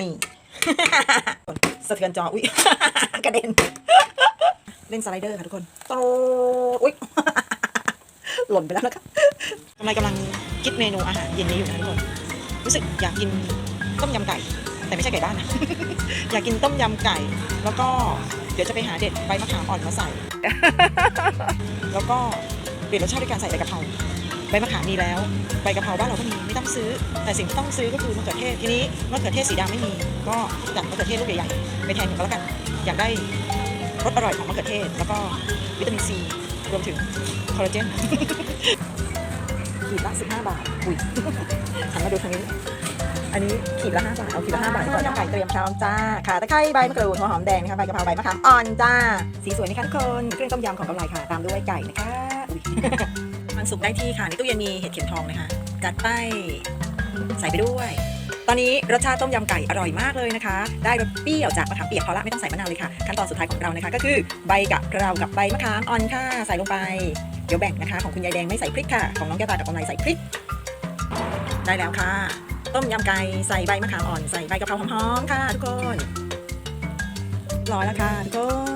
นี่สะเทือนจอ อุ้ยกระเด็น เล่นสไลเดอร์ค่ะทุกคนโตอุ้ยหล่นไปแล้วนะคะกำลังกำลังคิดเมนูอาหารเย็นนี้อยู่นะทุกคน รู้สึกอยากกินต้มยำไก่ แต่ไม่ใช่ไก่บ้านนะ อยากกินต้มยำไก่ แล้วก็เดี๋ยวจะไปหาเด็ดใบมะขามอ่อนมาใส่ แล้วก็เปลี่ยนรสชาติด้วยการใส่ใบกะเพรา ใบมะขามมีแล้วใบกะเพราบ้านเราก็มีไม่ต้องซื้อ แต่สิ่งที่ต้องซื้อก็คือมะเขือเทศทีนี้มะเขือเทศสีดำไม่มี ก็จัดมะเขือเทศลูกใหญ่ๆไปแทนกันก็แล้วกันอยากได้รสอร่อยของมะเขือเทศ แล้วก็วิตามินซีรวมถึงคอลลาเจนขีดละ15 บาทอุ้ยหันมาดูทางนี้อันนี้ขีดละ5บาทเอาขีดละ5บาทก่อนน้ำไก่เตรียมพร้อมจ้าขาตะไคร้ใบมะกรูดหัวหอมแดงนะคะใบกะเพราใบมะขามอ่อนจ้า สีสวยไหมคะทุกคนเครื่องต้มยำของกำไรค่ะ ตามด้วยไก่นะคะอุ๊ย มันสุกได้ที่ค่ะในตู้เย็นมีเห็ดเข็มทองนะคะจัดไปใส่ไปด้วย ตอนนี้รสชาติต้มยำไก่อร่อยมากเลยนะคะ ได้รสเปรี้ยวจากมะขามเปียกพอละไม่ต้องใส่มะนาวเลยค่ะ ขั้นตอนสุดท้ายของเรานะคะ ก็คือใบกะเพรากับใบมะขามอ่อนค่ะใส่ลงไปเดี๋ยวแบ่งนะคะ ของคุณยายแดงไม่ใส่พริกค่ะ ของน้องแก้วตากับกำไรใส่พริก ได้แล้วค่ะ ต้มยำไก่ใส่ใบมะขามอ่อนใส่ใบกะเพราหอมๆค่ะทุกคนร้อยแล้วค่ะทุกคน